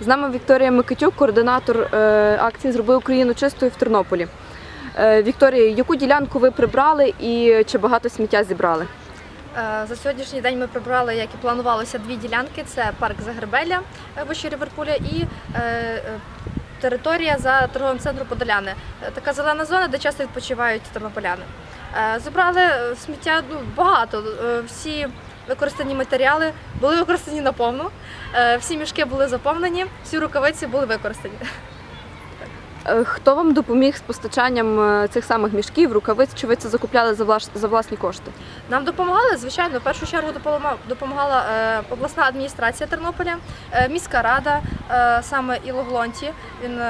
З нами Вікторія Микитюк, координатор е, акції Зроби Україну чистою в Тернополі. Е, Вікторія, яку ділянку ви прибрали і чи багато сміття зібрали? Е, За сьогоднішній день ми прибрали, як і планувалося, дві ділянки: це парк Загребелля е, вище Ліверпуля і територія за торговим центром Подоляни. Така зелена зона, де часто відпочивають тернополяни. Зібрали сміття ну, багато. Всі використані матеріали були використані наповну. Е, Всі мішки були заповнені, всі рукавиці були використані. Е, Хто вам допоміг з постачанням е, цих самих мішків, рукавиць? Чи ви це закупляли за влас- за власні кошти? Нам допомагали, звичайно, в першу чергу допомагала, обласна адміністрація Тернополя, міська рада, саме Іло Глонті. Він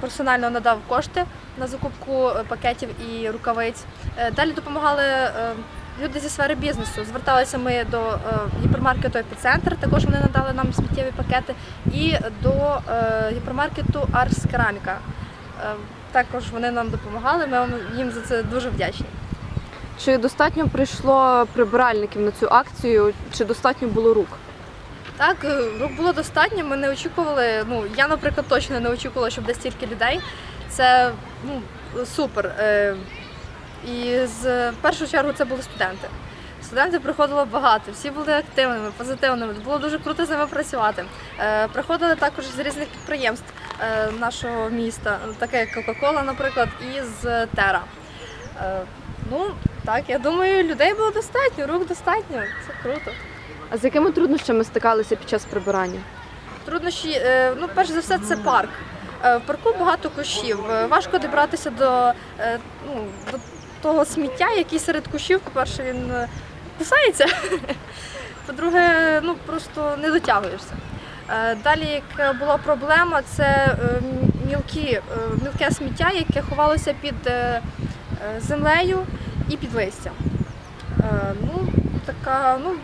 персонально надав кошти на закупку пакетів і рукавиць. Далі допомагали люди зі сфери бізнесу. Зверталися ми до е, гіпермаркету Епіцентр, також вони надали нам сміттєві пакети, і до е, гіпермаркету Арс Кераміка. Е, також вони нам допомагали. Ми їм за це дуже вдячні. Чи достатньо прийшло прибиральників на цю акцію, чи достатньо було рук? Так, рук було достатньо. Ми не очікували. Ну я, наприклад, точно не очікувала, що буде стільки людей. Це ну супер. І з в першу чергу це були студенти. Студентів приходило багато, всі були активними, позитивними. Було дуже круто з ними працювати. Е, Приходили також з різних підприємств е, нашого міста, таке як Кока-Кола, наприклад, і з Тера. Е, Ну так, я думаю, людей було достатньо, рук достатньо. Це круто. А з якими труднощами стикалися під час прибирання? Труднощі, е, ну, перш за все, це парк. Е, В парку багато кущів. Важко добратися до, е, ну, до того сміття, який серед кущів, по-перше, він е, кусається. По-друге, ну просто не дотягуєшся. Е, Далі, яка була проблема, це е, мілкі, мілке сміття, яке ховалося під землею і під листям. Ну, така, ну,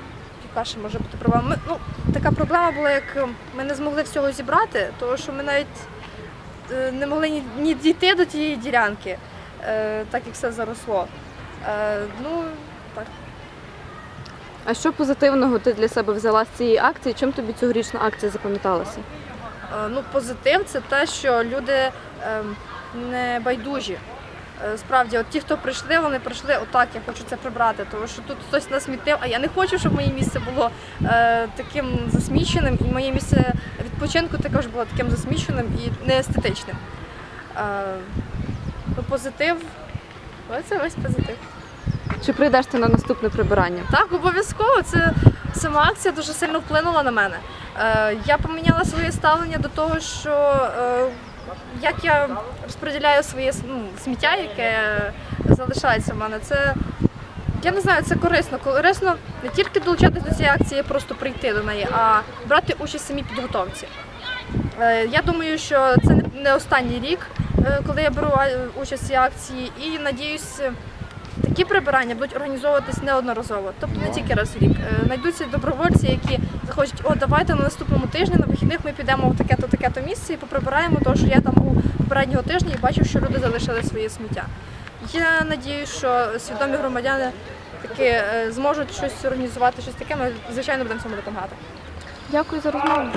яка ще може бути проблема? Ми, ну, така проблема була, як ми не змогли всього зібрати, тому що ми навіть не могли ні, дійти до тієї ділянки, так як все заросло. Е, Ну, так. А що позитивного ти для себе взяла з цієї акції? Чим тобі цьогорічна акція запам'яталася? Е, Ну, позитив це те, що люди е, не байдужі. Е, Справді, от ті, хто прийшли, вони прийшли отак, я хочу це прибрати, тому що тут хтось насмітив, а я не хочу, щоб моє місце було е, таким засміченим, і моє місце відпочинку також було таким засміченим і неестетичним. Е, позитив, оце весь позитив. Чи прийдеш ти на наступне прибирання? Так, обов'язково. Це сама акція дуже сильно вплинула на мене. Е, я поміняла своє ставлення до того, що е, як я розподіляю своє ну, сміття, яке залишається в мене. Це я не знаю, це корисно. Корисно не тільки долучатися до цієї акції, просто прийти до неї, а брати участь в самій підготовці. Е, Я думаю, що це не- останній рік, коли я беру участь в цій акції, і надіюсь, такі прибирання будуть організовуватись неодноразово, тобто не тільки раз в рік. Е, Знайдуться добровольці, які захочуть, о, давайте на наступному тижні на вихідних ми підемо в таке-то таке-то місце і поприбираємо, тому що я там був попереднього тижня і бачив, що люди залишили своє сміття. Я надію, що свідомі громадяни таки е, зможуть щось організувати, щось таке. Ми звичайно будемо цьому допомагати. Дякую за розмову.